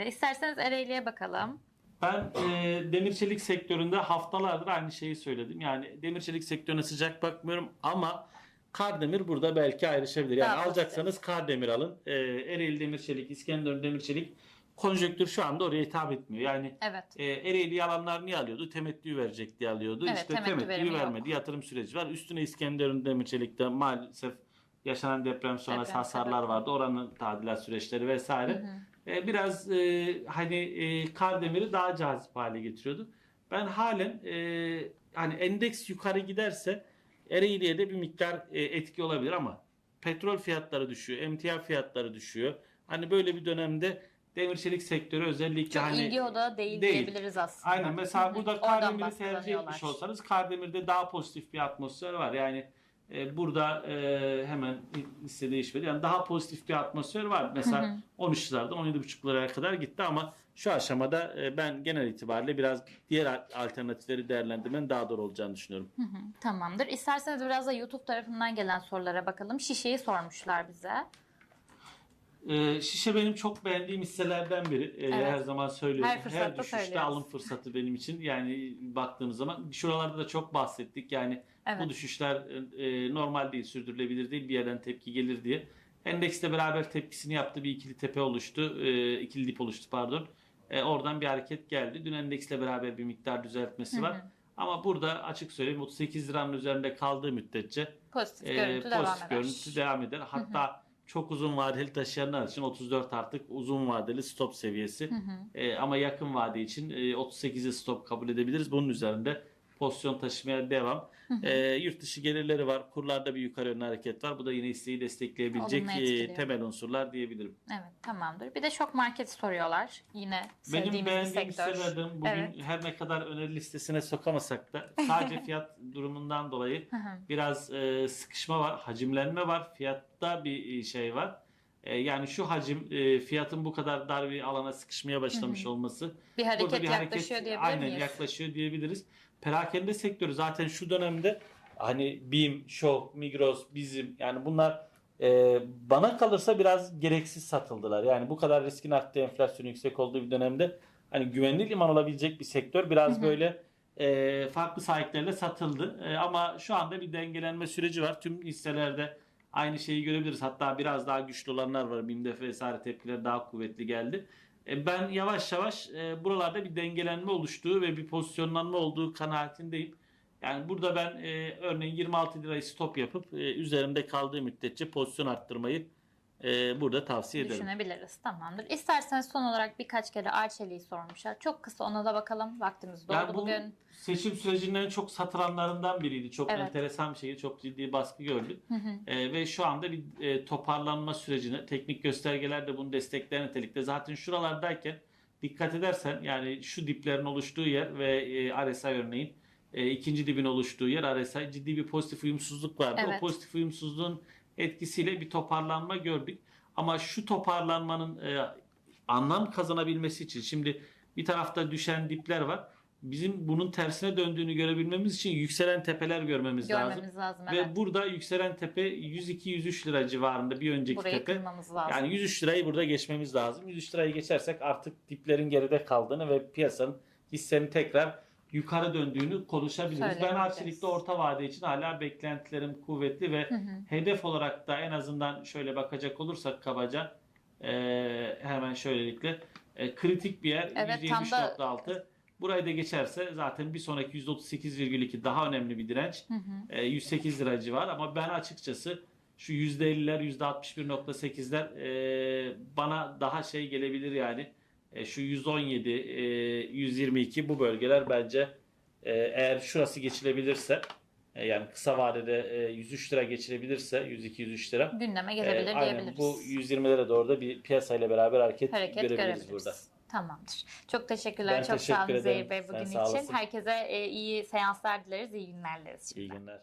Pekala. İsterseniz Ereğli'ye bakalım. Ben e, demir çelik sektöründe haftalardır aynı şeyi söyledim. Yani demir çelik sektörüne sıcak bakmıyorum ama Kardemir burada belki ayrışabilir. Yani Daha alacaksanız Kardemir alın. E, Ereğli demir çelik, İskenderun demir çelik konjonktür şu anda oraya hitap etmiyor. Yani Evet. e, Ereğli alanlar niye alıyordu? Temettü verecek diye alıyordu. Evet, işte temettü verimi temettüyü yok. vermedi. Yatırım süreci var. Üstüne İskenderun demir çelikte maalesef yaşanan deprem sonrası Deprem hasarlar sebepli. vardı. Oranın tadilat süreçleri vesaire. Hı hı. E, biraz e, hani e, Kardemir'i daha cazip hale getiriyordu. Ben halen e, hani endeks yukarı giderse Ereğli'ye de bir miktar e, etki olabilir ama petrol fiyatları düşüyor, emtia fiyatları düşüyor. Hani böyle bir dönemde demir çelik sektörü özellikle Çok hani ilgi odağı değil, değil. diyebiliriz aslında. Aynen mesela burada Kardemir'i tercih etmiş olsanız Kardemir'de daha pozitif bir atmosfer var. Yani burada e, hemen liste değişmedi. Yani daha pozitif bir atmosfer var. Mesela Hı hı. 13 liradan 17,5 liraya kadar gitti ama şu aşamada e, ben genel itibariyle biraz diğer alternatifleri değerlendirmenin daha doğru olacağını düşünüyorum. Hı hı, Tamamdır. İsterseniz biraz da YouTube tarafından gelen sorulara bakalım. Şişeyi sormuşlar bize. E, şişe benim çok beğendiğim hisselerden biri. E, Evet. Her zaman söylüyorum. Her fırsatta düşüşte söylüyoruz. alım fırsatı benim için. Yani baktığımız zaman şuralarda da çok bahsettik. Yani Evet. Bu düşüşler e, normal değil, sürdürülebilir değil. Bir yerden tepki gelir diye. Endeksle beraber tepkisini yaptı. Bir ikili tepe oluştu. E, ikili dip oluştu pardon. E, oradan bir hareket geldi. Dün endeksle beraber bir miktar düzeltmesi Hı var. hı. Ama burada açık söyleyeyim 38 liranın üzerinde kaldığı müddetçe Pozitif e, görüntü devam pozitif eder. görüntü devam eder. Hatta çok uzun vadeli taşıyanlar için 34 artık uzun vadeli stop seviyesi. Hı hı. E, ama yakın vade için e, 38'i stop kabul edebiliriz. Bunun üzerinde pozisyon taşımaya devam. E, yurt dışı gelirleri var. Kurlarda bir yukarı yönlü hareket var. Bu da yine isteği destekleyebilecek e, temel unsurlar diyebilirim. Evet tamamdır. Bir de şok market soruyorlar. Yine Benim sevdiğimiz bir beğendiğim sektör. hisselerden bugün Evet. her ne kadar öneri listesine sokamasak da sadece fiyat durumundan dolayı biraz e, sıkışma var, hacimlenme var, fiyatta bir e, şey var. E, yani şu hacim e, fiyatın bu kadar dar bir alana sıkışmaya başlamış olması Bir hareket Burada bir yaklaşıyor hareket diyebilir aynen miyiz? yaklaşıyor diyebiliriz. Perakende sektörü zaten şu dönemde hani BİM, Şok, Migros, Bizim yani bunlar e, bana kalırsa biraz gereksiz satıldılar. Yani bu kadar riskin arttığı, enflasyon yüksek olduğu bir dönemde hani güvenli liman olabilecek bir sektör biraz Hı hı. böyle e, farklı sahiplerle satıldı. E, ama şu anda bir dengelenme süreci var. Tüm hisselerde aynı şeyi görebiliriz. Hatta biraz daha güçlü olanlar var. BİM'de vesaire tepkiler daha kuvvetli geldi. E, Ben yavaş yavaş e, buralarda bir dengelenme oluştuğu ve bir pozisyonlanma olduğu kanaatindeyim. Yani burada ben e, örneğin 26 lirayı stop yapıp e, üzerinde kaldığı müddetçe pozisyon arttırmayı e, burada tavsiye ederim. Düşünebiliriz. Tamamdır. İsterseniz son olarak birkaç kere Arçelik'i sormuşlar. Çok kısa ona da bakalım. Vaktimiz doldu Yani bu bugün. seçim sürecinin çok satılanlarından biriydi. Çok Evet. enteresan bir şekilde çok ciddi baskı gördü. Hı hı. E, ve şu anda bir e, toparlanma sürecine teknik göstergeler de bunu destekleyen nitelikte. Zaten şuralardayken dikkat edersen yani şu diplerin oluştuğu yer ve e, RSI örneğin e, ikinci dibin oluştuğu yer RSI ciddi bir pozitif uyumsuzluk vardı. Evet. O pozitif uyumsuzluğun etkisiyle bir toparlanma gördük. Ama şu toparlanmanın e, anlam kazanabilmesi için şimdi bir tarafta düşen dipler var. Bizim bunun tersine döndüğünü görebilmemiz için yükselen tepeler görmemiz, lazım. Görmemiz lazım. evet. Ve burada yükselen tepe 102-103 lira civarında bir önceki Burayı tepe. lazım. Yani 103 lirayı burada geçmemiz lazım. 103 lirayı geçersek artık diplerin geride kaldığını ve piyasanın hissenin tekrar yukarı döndüğünü konuşabiliriz. Ben Söyleyebiliriz. Arçelik'te orta vade için hala beklentilerim kuvvetli ve Hı hı. hedef olarak da en azından şöyle bakacak olursak kabaca eee, hemen şöylelikle e, kritik bir yer Evet, tam da- %70.6. Burayı da geçerse zaten bir sonraki %38,2 daha önemli bir direnç. Hı hı. E, 108 lira civarı ama ben açıkçası şu %50'ler %61.8'ler e, bana daha şey gelebilir yani E, şu 117 e, 122 bu bölgeler bence e, eğer şurası geçilebilirse e, yani kısa vadede e, 103 lira geçilebilirse 102-103 lira Gündeme e, gelebilir aynen diyebiliriz. bu 120'lere doğru da bir piyasayla beraber hareket, hareket görebiliriz görebiliriz. burada. Tamamdır. Çok teşekkürler. Ben Çok teşekkür sağ olun. Zehir Bey Sen bugün sağ için. Herkese e, iyi seanslar dileriz. İyi günler dileriz. İyi şimdiden. günler.